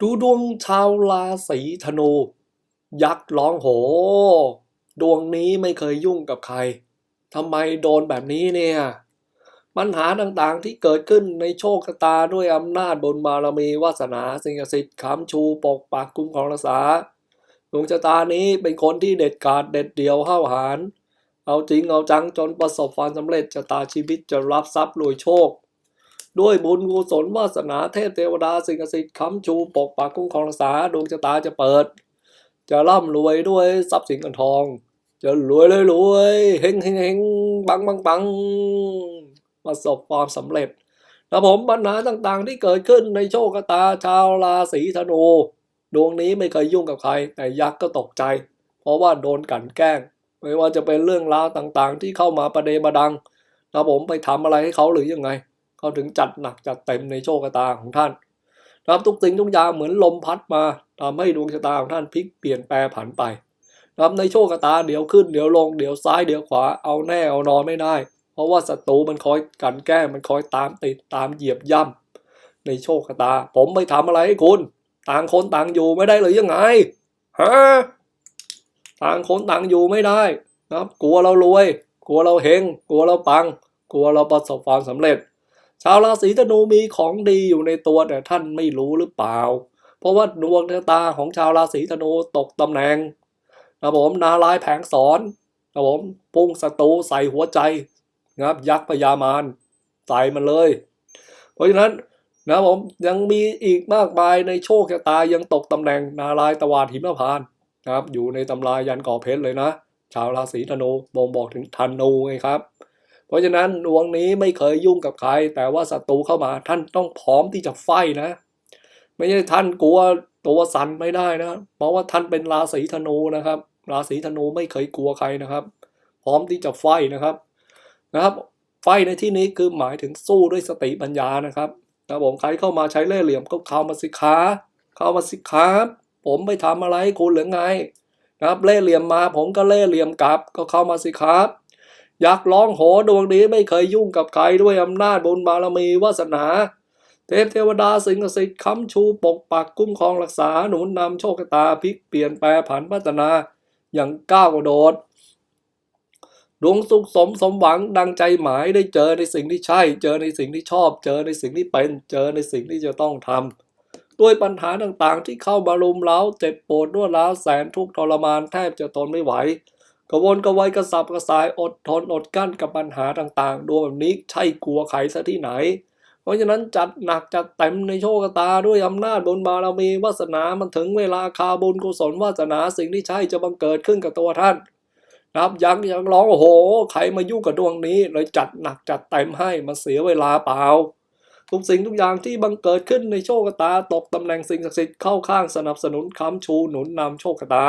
ดูดวงชาวราศีธนู ยักษ์ร้องโห ดวงนี้ไม่เคยยุ่งกับใครทำไมโดนแบบนี้เนี่ย ปัญหาต่างๆที่เกิดขึ้นในโชคชะตาด้วยอำนาจบนบารมีวาสนาสิ่งศักดิ์สิทธิ์ค้ำชูปกปักคุ้มครองรักษาดวงชะตานี้เป็นคนที่เด็ดขาดเด็ดเดี่ยวห้าวหาญเอาจริงเอาจังจนประสบความสำเร็จชะตาชีวิตจะรับทรัพย์รวยโชค ด้วยบุญกุศลวาสนาเทพเทวดาสิ่งศักดิ์สิทธิ์ค้ำชูปกปักคุ้มครองรักษาดวงชะตาจะเปิด จะร่ำรวยด้วยทรัพย์สินเงินทอง จะรวยเลยรวยเฮงเฮงเฮงบังบังบังประสบความสำเร็จนะผมปัญหาต่างๆ ที่เกิดขึ้นในโชคชะตาชาวราศีธนูดวงนี้ไม่เคยยุ่งกับใคร แต่ยักษ์ก็ตกใจ เพราะว่าโดนกันแกล้ง ไม่ว่าจะเป็นเรื่องราวต่างๆ ที่เข้ามาประเดประดังนะผมไปทำอะไรให้เขาหรือยังไง เขาถึงจัดหนักจัดเต็มในโชคชะตาของท่านนะครับทุกสิ่งทุกอย่างเหมือนลมพัดมาทำให้ดวงชะตาของท่านพลิกเปลี่ยนแปรผันไปนะครับในโชคชะตาเดี๋ยวขึ้นเดี๋ยวลงเดี๋ยวซ้ายเดี๋ยวขวาเอาแน่เอานอนไม่ได้ เพราะว่าศัตรูมันคอยกันแกล้งมันคอยตามติดตามเหยียบย่ำในโชคชะตา ผมไม่ทำอะไรให้คุณ ต่างคนต่างอยู่ไม่ได้หรือยังไงฮะต่างคนต่างอยู่ไม่ได้นะครับ กลัวเรารวย กลัวเราเฮงกลัวเราปัง กลัวเราประสบความสำเร็จ ชาวราศีธนูมีของดีอยู่ในตัวแต่ท่านไม่รู้หรือเปล่า เพราะว่าดวงชะตาของชาวราศีธนูตกตำแหน่งนะผมนาลายแผงสอนนะผมพุ่งศัตรูใส่หัวใจนะครับยักษ์พญามารใส่มันเลย เพราะฉะนั้นนะผมยังมีอีกมากมายในโชคชะตายังตกตำแหน่งนาลายตะวันหิมพานนะครับ อยู่ในตำรายันก่อเพชรเลยนะ ชาวราศีธนูบ่งบอกถึงธนูไงครับ เพราะฉะนั้นดวงนี้ไม่เคยยุ่งกับใคร แต่ว่าศัตรูเข้ามาท่านต้องพร้อมที่จะไฟนะ ไม่ใช่ท่านกลัวตัวสั่นไม่ได้นะ เพราะว่าท่านเป็นราศีธนูนะครับ ราศีธนูไม่เคยกลัวใครนะครับ พร้อมที่จะไฟนะครับนะครับ ไฟในที่นี้คือหมายถึงสู้ด้วยสติปัญญานะครับนะผมใครเข้ามาใช้เล่ห์เหลี่ยมก็เข้ามาสิคะเข้ามาสิครับผมไม่ทำอะไรคุณหรือไงนะครับเล่ห์เหลี่ยมมาผมก็เล่ห์เหลี่ยมกลับก็เข้ามาสิครับ อยากร้องโหดวงนี้ไม่เคยยุ่งกับใครด้วยอำนาจบุญบารมีวาสนา เทพเทวดาสิ่งศักดิ์สิทธิ์ค้ำชูปกปักคุ้มครองรักษาหนุนนำโชคชะตาพลิกเปลี่ยนแปลผันพัฒนาอย่างก้าวกระโดดดวงสุขสมสมหวังดังใจหมายได้เจอในสิ่งที่ใช่ เจอในสิ่งที่ชอบ เจอในสิ่งที่เป็น เจอในสิ่งที่จะต้องทำด้วยปัญหาต่างๆที่เข้ามารุมเร้าเจ็บปวดรวดร้าวแสนทุกข์ทรมานแทบจะทนไม่ไหว กระวนกระวายกระสับกระสายอดทนอดกั้นกับปัญหาต่างๆดวงแบบนี้ใช่กลัวใครซะที่ไหน เพราะฉะนั้นจัดหนักจัดเต็มในโชคชะตาด้วยอำนาจบุญบารมีวาสนามันถึงเวลาคาบุญกุศลวาสนาสิ่งที่ใช่จะบังเกิดขึ้นกับตัวท่านนะครับยังยังร้องโอ้โห ใครมายุ่งกับดวงนี้เลยจัดหนักจัดเต็มให้มาเสียเวลาเปล่าทุกสิ่งทุกอย่างที่บังเกิดขึ้นในโชคชะตาตกตำแหน่งสิ่งศักดิ์สิทธิ์เข้าข้างสนับสนุนค้ำชูหนุนนำโชคชะตา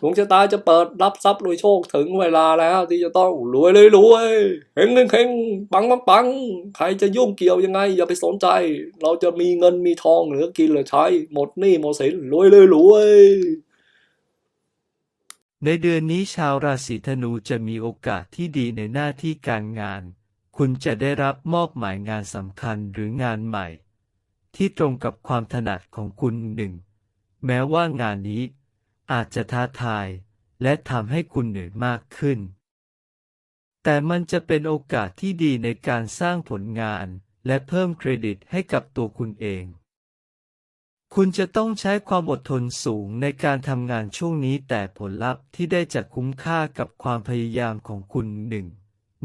ดวงชะตาจะเปิดรับทรัพย์รวยโชคถึงเวลาแล้ว ที่จะต้องรวยเลยรวยเฮงเฮงเฮงปังปังปังใครจะยุ่งเกี่ยวยังไง อย่าไปสนใจ เราจะมีเงินมีทองเหลือกินเหลือใช้ หมดหนี้หมดสินรวยเลยรวยในเดือนนี้ชาวราศีธนูจะมีโอกาสที่ดีในหน้าที่การงาน คุณจะได้รับมอบหมายงานสำคัญหรืองานใหม่ ที่ตรงกับความถนัดของคุณหนึ่ง แม้ว่างานนี้ อาจจะท้าทาย และทำให้คุณเหนื่อยมากขึ้น แต่มันจะเป็นโอกาสที่ดีในการสร้างผลงาน และเพิ่มเครดิตให้กับตัวคุณเอง คุณจะต้องใช้ความอดทนสูงในการทำงานช่วงนี้แต่ผลลัพธ์ที่ได้จะคุ้มค่ากับความพยายามของคุณหนึ่ง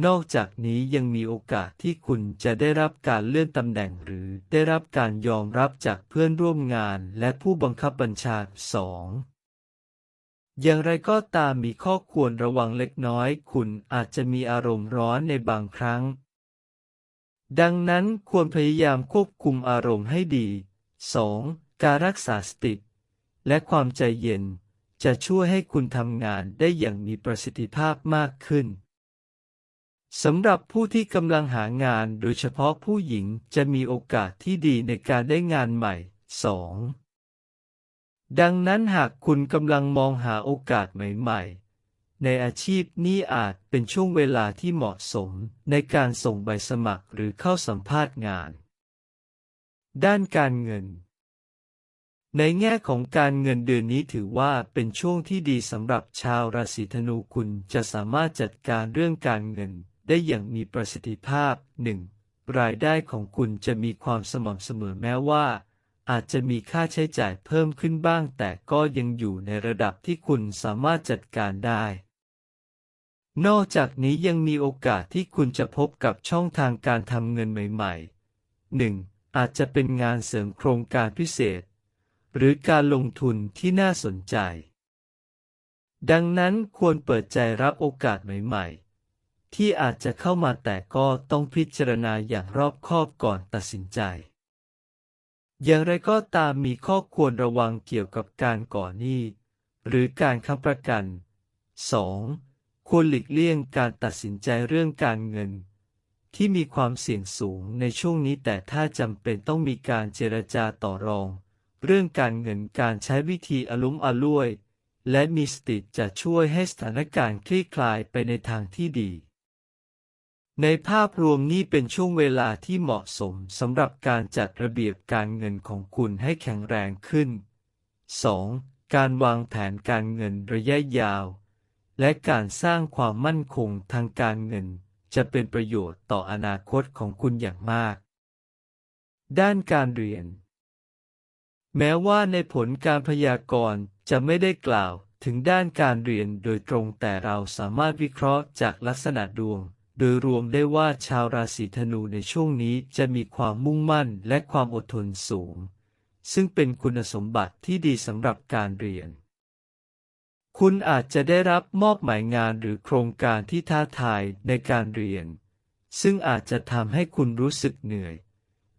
นอกจากนี้ยังมีโอกาสที่คุณจะได้รับการเลื่อนตำแหน่งหรือได้รับการยอมรับจากเพื่อนร่วมงานและผู้บังคับบัญชาสอง อย่างไรก็ตามมีข้อควรระวังเล็กน้อย คุณอาจจะมีอารมณ์ร้อนในบางครั้ง ดังนั้นควรพยายามควบคุมอารมณ์ให้ดี 2. การรักษาสติและความใจเย็น จะช่วยให้คุณทำงานได้อย่างมีประสิทธิภาพมากขึ้นสำหรับผู้ที่กำลังหางานโดยเฉพาะผู้หญิงจะมีโอกาสที่ดีในการได้งานใหม่ 2. ดังนั้นหากคุณกำลังมองหาโอกาสใหม่ๆ ในอาชีพนี้อาจเป็นช่วงเวลาที่เหมาะสมในการส่งใบสมัครหรือเข้าสัมภาษณ์งาน ด้านการเงิน ในแง่ของการเงินเดือนนี้ถือว่าเป็นช่วงที่ดีสำหรับชาวราศีธนูคุณจะสามารถจัดการเรื่องการเงินได้อย่างมีประสิทธิภาพ 1. รายได้ของคุณจะมีความสม่ำเสมอแม้ว่า อาจจะมีค่าใช้จ่ายเพิ่มขึ้นบ้าง แต่ก็ยังอยู่ในระดับที่คุณสามารถจัดการได้ นอกจากนี้ยังมีโอกาสที่คุณจะพบกับช่องทางการทำเงินใหม่ๆ 1. อาจจะเป็นงานเสริมโครงการพิเศษ หรือการลงทุนที่น่าสนใจ ดังนั้นควรเปิดใจรับโอกาสใหม่ ๆ ที่อาจจะเข้ามาแต่ก็ต้องพิจารณาอย่างรอบคอบก่อนตัดสินใจ อย่างไรก็ตามมีข้อควรระวังเกี่ยวกับการก่อหนี้หรือการค้ำประกัน 2. ควรหลีกเลี่ยงการตัดสินใจเรื่องการเงิน ที่มีความเสี่ยงสูงในช่วงนี้แต่ถ้าจำเป็นต้องมีการเจรจาต่อรอง เรื่องการเงินการใช้วิธีอลุ้มอล่วย และมีสติจะช่วยให้สถานการณ์คลี่คลายไปในทางที่ดี ในภาพรวมนี้เป็นช่วงเวลาที่เหมาะสมสำหรับการจัดระเบียบการเงินของคุณให้แข็งแรงขึ้น 2. การวางแผนการเงินระยะยาว และการสร้างความมั่นคงทางการเงิน จะเป็นประโยชน์ต่ออนาคตของคุณอย่างมาก ด้านการเรียน แม้ว่าในผลการพยากรณ์จะไม่ได้กล่าวถึงด้านการเรียนโดยตรงแต่เราสามารถวิเคราะห์จากลักษณะดวง โดยรวมได้ว่าชาวราศีธนูในช่วงนี้จะมีความมุ่งมั่นและความอดทนสูง ซึ่งเป็นคุณสมบัติที่ดีสำหรับการเรียน คุณอาจจะได้รับมอบหมายงานหรือโครงการที่ท้าทายในการเรียน ซึ่งอาจจะทำให้คุณรู้สึกเหนื่อย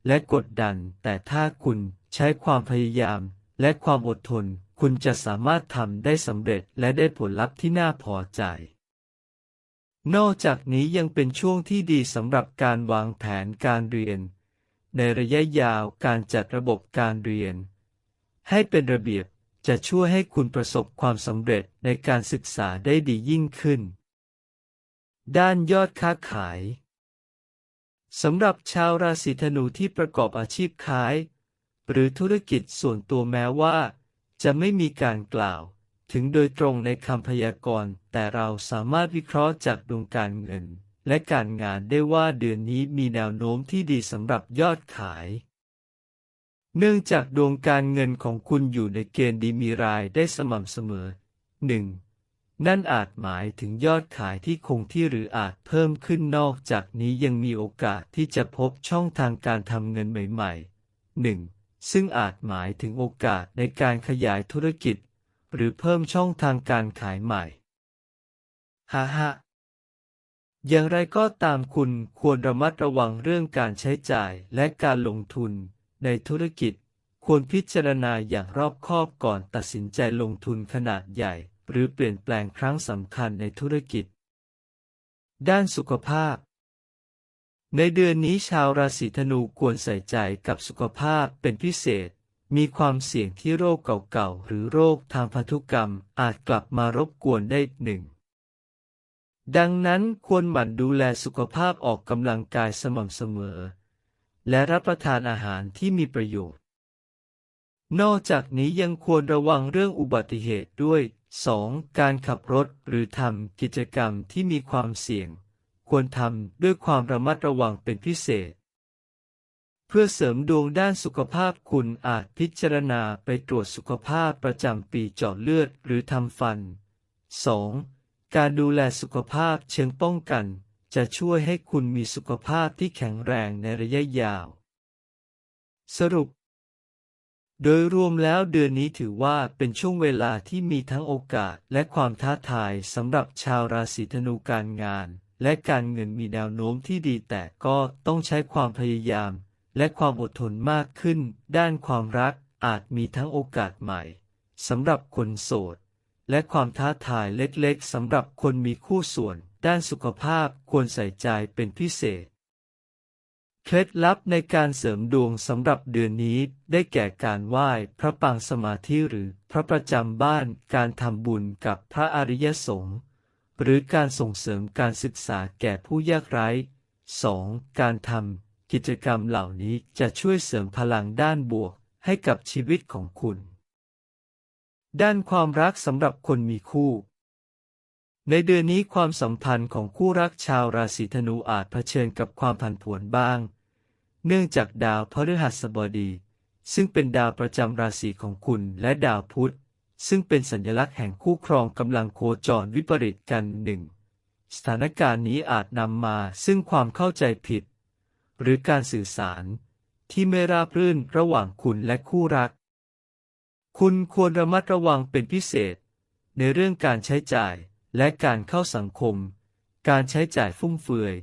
และกดดัน แต่ถ้าคุณใช้ความพยายามและความอดทน คุณจะสามารถทำได้สำเร็จและได้ผลลัพธ์ที่น่าพอใจ นอกจากนี้ยังเป็นช่วงที่ดีสำหรับการวางแผนการเรียน ในระยะยาวการจัดระบบการเรียน ให้เป็นระเบียบจะช่วยให้คุณประสบความสำเร็จในการศึกษาได้ดียิ่งขึ้น ด้านยอดค้าขายสำหรับชาวราศีธนูที่ประกอบอาชีพขาย หรือธุรกิจส่วนตัวแม้ว่า จะไม่มีการกล่าว ถึงโดยตรงในคำพยากรณ์ แต่เราสามารถวิเคราะห์จากดวงการเงิน และการงานได้ว่าเดือนนี้มีแนวโน้มที่ดีสำหรับยอดขาย เนื่องจากดวงการเงินของคุณอยู่ในเกณฑ์ดีมีรายได้สม่ำเสมอ 1. นั่นอาจหมายถึงยอดขายที่คงที่หรืออาจเพิ่มขึ้นนอกจากนี้ยังมีโอกาสที่จะพบช่องทางการทำเงินใหม่ๆ 1. ซึ่งอาจหมายถึงโอกาสในการขยายธุรกิจ หรือเพิ่มช่องทางการขายใหม่ฮ่าฮะอย่างไรก็ตามคุณควรระมัดระวังเรื่องการใช้จ่ายและการลงทุนในธุรกิจ ควรพิจารณาอย่างรอบคอบก่อนตัดสินใจลงทุนขนาดใหญ่ หรือเปลี่ยนแปลงครั้งสำคัญในธุรกิจ ด้านสุขภาพ ในเดือนนี้ชาวราศีธนูควรใส่ใจกับสุขภาพเป็นพิเศษ มีความเสี่ยงที่โรคเก่าๆ หรือโรคทางพันธุกรรมอาจกลับมารบกวนได้หนึ่ง ดังนั้นควรหมั่นดูแลสุขภาพออกกำลังกายสม่ำเสมอ และรับประทานอาหารที่มีประโยชน์ นอกจากนี้ยังควรระวังเรื่องอุบัติเหตุด้วย 2. การขับรถหรือทำกิจกรรมที่มีความเสี่ยง ควรทำด้วยความระมัดระวังเป็นพิเศษ เพื่อเสริมดวงด้านสุขภาพคุณอาจพิจารณาไปตรวจสุขภาพประจำปีเจาะเลือดหรือทำฟัน 2. การดูแลสุขภาพเชิงป้องกัน จะช่วยให้คุณมีสุขภาพที่แข็งแรงในระยะยาว สรุป โดยรวมแล้วเดือนนี้ถือว่าเป็นช่วงเวลาที่มีทั้งโอกาสและความท้าทายสำหรับชาวราศีธนูการงาน และการเงินมีแนวโน้มที่ดีแต่ก็ต้องใช้ความพยายาม และความอดทนมากขึ้น ด้านความรักอาจมีทั้งโอกาสใหม่สำหรับคนโสด และความท้าทายเล็กๆสำหรับคนมีคู่ส่วน ด้านสุขภาพควรใส่ใจเป็นพิเศษ เคล็ดลับในการเสริมดวงสำหรับเดือนนี้ได้แก่การไหว้พระปางสมาธิหรือพระประจำบ้านการทำบุญกับพระอริยสงฆ์หรือการส่งเสริมการศึกษาแก่ผู้ยากไร้ 2. การทำ กิจกรรมเหล่านี้จะช่วยเสริมพลังด้านบวกให้กับชีวิตของคุณ ด้านความรักสำหรับคนมีคู่ ในเดือนนี้ความสัมพันธ์ของคู่รักชาวราศีธนูอาจเผชิญกับความผันผวนบ้าง เนื่องจากดาวพฤหัสบดี ซึ่งเป็นดาวประจำราศีของคุณและดาวพุธซึ่งเป็นสัญลักษณ์แห่งคู่ครองกำลังโคจรวิปริตกันหนึ่ง สถานการณ์นี้อาจนำมาซึ่งความเข้าใจผิด หรือการสื่อสาร ที่ไม่ราบรื่นระหว่างคุณและคู่รัก คุณควรระมัดระวังเป็นพิเศษ ในเรื่องการใช้จ่ายและการเข้าสังคม การใช้จ่ายฟุ่มเฟือย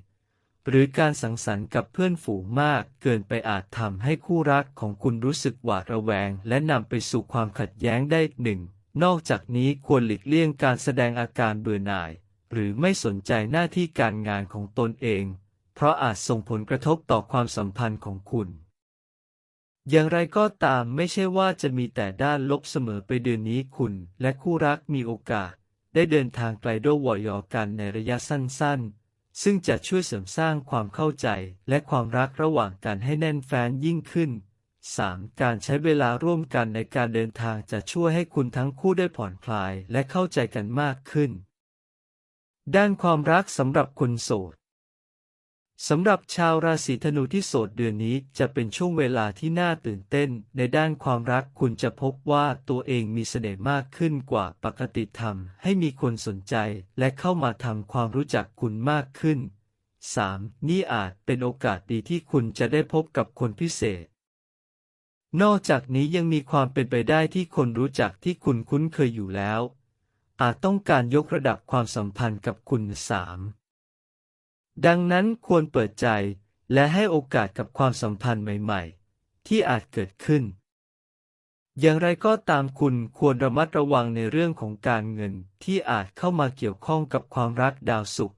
หรือการสังสรรค์กับเพื่อนฝูงมากเกินไปอาจทำให้คู่รักของคุณรู้สึกหวาดระแวง และนำไปสู่ความขัดแย้งได้หนึ่งนอกจากนี้ควรหลีกเลี่ยงการแสดงอาการเบื่อหน่าย หรือไม่สนใจหน้าที่การงานของตนเอง เพราะอาจส่งผลกระทบต่อความสัมพันธ์ของคุณ อย่างไรก็ตามไม่ใช่ว่าจะมีแต่ด้านลบเสมอไปเดือนนี้คุณ และคู่รักมีโอกาส ได้เดินทางไกลด้วยวอยอกันในระยะสั้นๆ ซึ่งจะช่วยเสริมสร้างความเข้าใจและความรักระหว่างกันให้แน่นแฟ้นยิ่งขึ้น 3. การใช้เวลาร่วมกันในการเดินทางจะช่วยให้คุณทั้งคู่ได้ผ่อนคลายและเข้าใจกันมากขึ้น ด้านความรักสำหรับคนโสด สำหรับชาวราศีธนูที่โสดเดือนนี้จะเป็นช่วงเวลาที่น่าตื่นเต้น ในด้านความรักคุณจะพบว่าตัวเองมีเสน่ห์มากขึ้นกว่าปกติทำให้มีคนสนใจ และเข้ามาทำความรู้จักคุณมากขึ้น 3. นี่อาจเป็นโอกาสดีที่คุณจะได้พบกับคนพิเศษ นอกจากนี้ยังมีความเป็นไปได้ที่คนรู้จักที่คุณคุ้นเคยอยู่แล้ว อาจต้องการยกระดับความสัมพันธ์กับคุณ 3. ดังนั้นควรเปิดใจและให้โอกาสกับความสัมพันธ์ใหม่ๆ ที่อาจเกิดขึ้น อย่างไรก็ตามคุณควรระมัดระวังในเรื่องของการเงินที่อาจเข้ามาเกี่ยวข้องกับความรักดาวศุกร์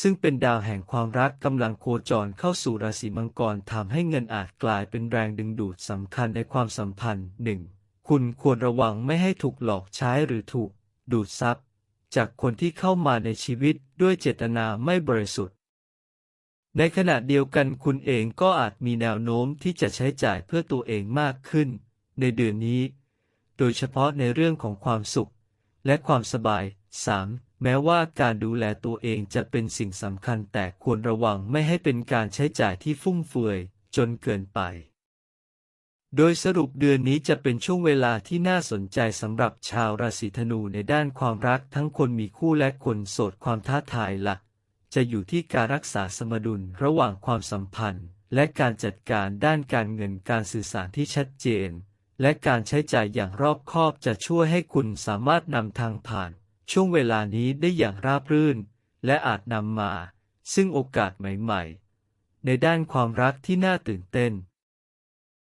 ซึ่งเป็นดาวแห่งความรักกำลังโคจรเข้าสู่ราศีมังกรทำให้เงินอาจกลายเป็นแรงดึงดูดสำคัญในความสัมพันธ์หนึ่งคุณควรระวังไม่ให้ถูกหลอกใช้หรือถูก ดูดซับจากคนที่เข้ามาในชีวิตด้วยเจตนาไม่บริสุทธิ์ ในขณะเดียวกันคุณเองก็อาจมีแนวโน้มที่จะใช้จ่ายเพื่อตัวเองมากขึ้น ในเดือนนี้ โดยเฉพาะในเรื่องของความสุข และความสบาย 3. แม้ว่าการดูแลตัวเองจะเป็นสิ่งสำคัญแต่ควรระวังไม่ให้เป็นการใช้จ่ายที่ฟุ่มเฟือยจนเกินไป โดยสรุปเดือนนี้จะเป็นช่วงเวลาที่น่าสนใจสำหรับชาวราศีธนูในด้านความรักทั้งคนมีคู่และคนโสดความท้าทายหลัก จะอยู่ที่การรักษาสมดุลระหว่างความสัมพันธ์ และการจัดการด้านการเงินการสื่อสารที่ชัดเจน และการใช้จ่ายอย่างรอบคอบจะช่วยให้คุณสามารถนำทางผ่าน ช่วงเวลานี้ได้อย่างราบรื่น และอาจนำมา ซึ่งโอกาสใหม่ ๆ ในด้านความรักที่น่าตื่นเต้น